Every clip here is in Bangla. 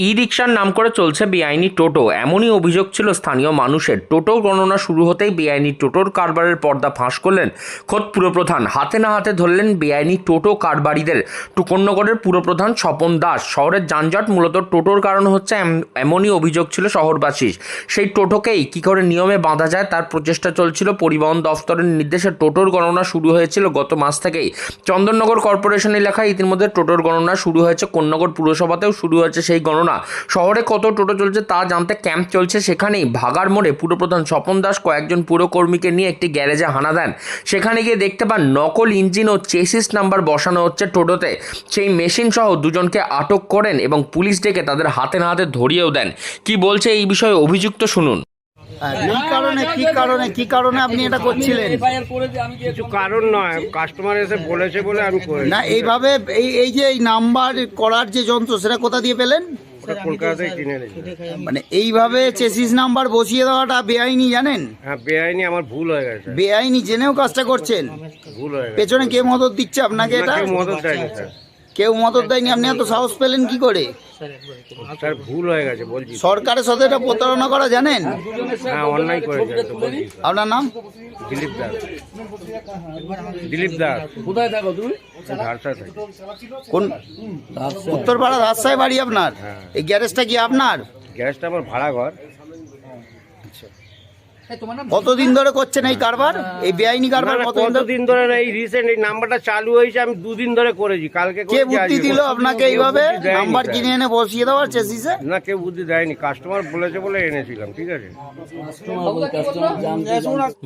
ই রিক্সার নাম করে চলছে বেআইনি টোটো। এমনই অভিযোগ ছিল স্থানীয় মানুষের। টোটো গণনা শুরু হতেই বেআইনি টোটোর কারবারের পর্দা ফাঁস করলেন খোদ পুরপ্রধান। হাতে না হাতে ধরলেন বেআইনি টোটো কারবারিদের। টুকন্নগরের পুরপ্রধান স্বপন দাস। শহরের যানজট মূলত টোটোর কারণ হচ্ছে এম- এমনই অভিযোগ ছিল শহরবাসীর। সেই টোটোকেই কী করে নিয়মে বাঁধা যায় তার প্রচেষ্টা চলছিল। পরিবহন দফতরের নির্দেশে টোটোর গণনা শুরু হয়েছিল গত মাস থেকেই। চন্দননগর কর্পোরেশন এলাকায় ইতিমধ্যে টোটোর গণনা শুরু হয়েছে। কোন্নগর পুরসভাতেও শুরু হয়েছে সেই গণনা। শহরে কত টোটো চলছে তা জানতে ক্যাম্প চলছে সেখানেই। ভাগার মোড়ে পুরপ্রধান স্বপন দাস কয়েকজন পুরকর্মীকে নিয়ে একটি গ্যারেজে হানা দেন। সেখানে গিয়ে দেখতে পান নকল ইঞ্জিন ও চেসিস নাম্বার বসানো হচ্ছে টোটোতে। সেই মেশিন সহ দুজনকে আটক করেন এবং পুলিশ ডেকে তাদের হাতে না হাতে ধরিয়েও দেন। কি বলছে এই বিষয়ে অভিযুক্ত শুনুন। আর কি কারণে কি কারণে কি কারণে আপনি এটা করছিলেন? কিছু কারণ নয় কাস্টমার এসে বলেছে বলে আমি না এইভাবে এই এই যে এই নাম্বার করার যে যন্ত্র সেটা কোথা দিয়ে পেলেন? কিনে নিয়েছি মানে এইভাবে চেসিস নাম্বার বসিয়ে দেওয়াটা বেআইনি জানেন? হ্যাঁ বেআইনি আমার ভুল হয়ে গেছে বেআইনি জেনেও কাজটা করছেন। ভুল হয়ে গেছে। পেছনে কে মদত দিচ্ছে আপনাকে এটা? মদত দেয়নি স্যার। কেউ মদত দেয়নি আপনি এত সাহস পেলেন কি করে? স্যার ভুল হয়ে গেছে বলছি। সরকারের সাথে এটা প্রতারণা করা জানেন? হ্যাঁ অন্যায় করেছে আপনার নাম? দিলীপ দাস। দিলীপ দাস। কোথায় থাকো তুমি? থেকে। কোন? উত্তরপাড়া রাজশাহী বাড়ি আপনার? হ্যাঁ। এই গ্যারেজটা কি আপনার? গ্যারেজটা আমার ভাড়া ঘর কতদিন ধরে করছেন এই কারবার? এই বেআইনি কারবার কতদিন ধরে? এই রিসেন্ট এই নাম্বারটা চালু হয়েছে আমি দুদিন ধরে করেছি। কালকে কে বুদ্ধি দিল আপনাকে এইভাবে? নাম্বার কিনে এনে বসিয়ে দেওয়ার চেসিসে না কেউ বুদ্ধি দেয়নি। কাস্টমার বলেছে বলে এনেছিলাম ঠিক আছে?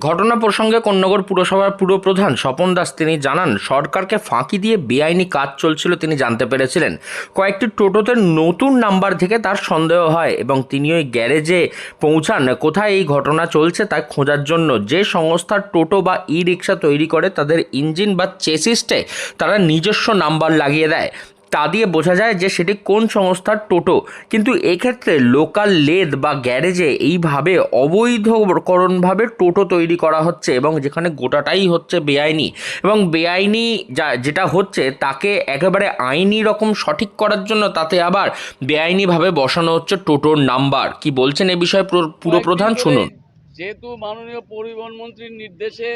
ঘটনা প্রসঙ্গে কন্যগর পুরসভার পুরপ্রধান স্বপন দাস তিনি জানান সরকারকে ফাঁকি দিয়ে বেআইনি কাজ চলছিল তিনি জানতে পেরেছিলেন। কয়েকটি টোটোতে নতুন নাম্বার থেকে তার সন্দেহ হয় এবং তিনি ওই গ্যারেজে পৌঁছান। কোথায় এই ঘটনা চলছে তা খোঁজার জন্য যে সংস্থার টোটো বা ই রিক্সা তৈরি করে তাদের ইঞ্জিন বা চেসিসটে তারা নিজস্ব নাম্বার লাগিয়ে দেয়। তা দিয়ে বোঝা যায় যে সেটি কোন সংস্থার টোটো। কিন্তু এক্ষেত্রে লোকাল লেদ বা গ্যারেজে এইভাবে অবৈধকরণভাবে টোটো তৈরি করা হচ্ছে এবং যেখানে গোটাটাই হচ্ছে বেআইনি এবং বেআইনি যা যেটা হচ্ছে তাকে একেবারে আইনি রকম সঠিক করার জন্য তাতে আবার বেআইনিভাবে বসানো হচ্ছে টোটোর নাম্বার। কি বলছেন এ বিষয়ে পুরো পুরপ্রধান শুনুন। যেহেতু মাননীয় পরিবহন মন্ত্রীর নির্দেশে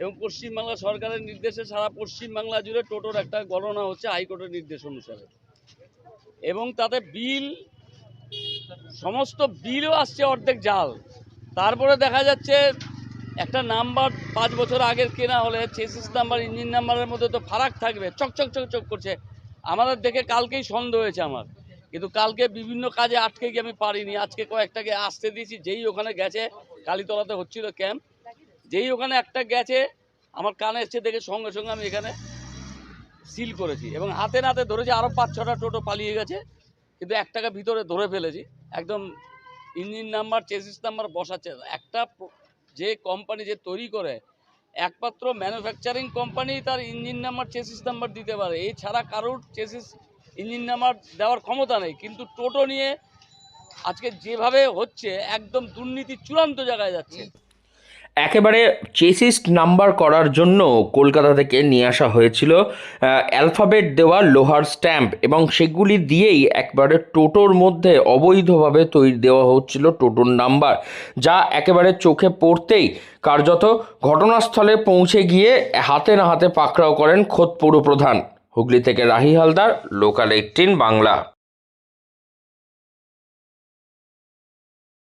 এবং পশ্চিমবাংলা সরকারের নির্দেশে সারা পশ্চিমবাংলা জুড়ে টোটোর একটা গণনা হচ্ছে হাইকোর্টের নির্দেশ অনুসারে। এবং তাতে বিল, সমস্ত বিলও আসছে অর্ধেক জাল। তারপরে দেখা যাচ্ছে একটা নাম্বার পাঁচ বছর আগের কেনা হলে চেসিস নাম্বার, ইঞ্জিন নাম্বারের মধ্যে তো ফারাক থাকবে, চকচক চকচক করছে। আমাদের দেখে কালকেই সন্দেহ হয়েছে আমার। কিন্তু কালকে বিভিন্ন কাজে আটকে গিয়ে আমি পারিনি। আজকে কয়েকটাকে আসতে দিয়েছি। যেই ওখানে গেছে, কালীতলাতে হচ্ছিল ক্যাম্প। যেই ওখানে একটা গেছে, আমার কানে এসছে দেখে সঙ্গে সঙ্গে আমি এখানে সিল করেছি এবং হাতে নাতে ধরেছি আরও পাঁচ ছটা টোটো পালিয়ে গেছে, কিন্তু একটাকে ভিতরে ধরে ফেলেছি। একদম ইঞ্জিন নাম্বার, চেসিস নাম্বার বসাচ্ছে। একটা যে কোম্পানি যে তৈরি করে, একমাত্র ম্যানুফ্যাকচারিং কোম্পানি তার ইঞ্জিন নাম্বার, চেসিস নাম্বার দিতে পারে। এছাড়া কারোর চেসিস ইঞ্জিন নাম্বার দেওয়ার ক্ষমতা নেই, কিন্তু টোটো নিয়ে আজকে যেভাবে হচ্ছে, একদম দুর্নীতি চূড়ান্ত জায়গায় যাচ্ছে। একেবারে চেসিস নাম্বার করার জন্য কলকাতা থেকে নিয়ে আসা হয়েছিল অ্যালফাবেট দেওয়া লোহার স্ট্যাম্প, এবং সেগুলি দিয়েই একবারে টোটোর মধ্যে অবৈধভাবে তৈরি দেওয়া হচ্ছিল টোটোর নাম্বার, যা একেবারে চোখে পড়তেই কার্যত ঘটনাস্থলে পৌঁছে গিয়ে হাতে না হাতে পাকড়াও করেন খোদ পৌরপ্রধান হুগলি থেকে রাহি হালদার লোকাল এইটিন বাংলা।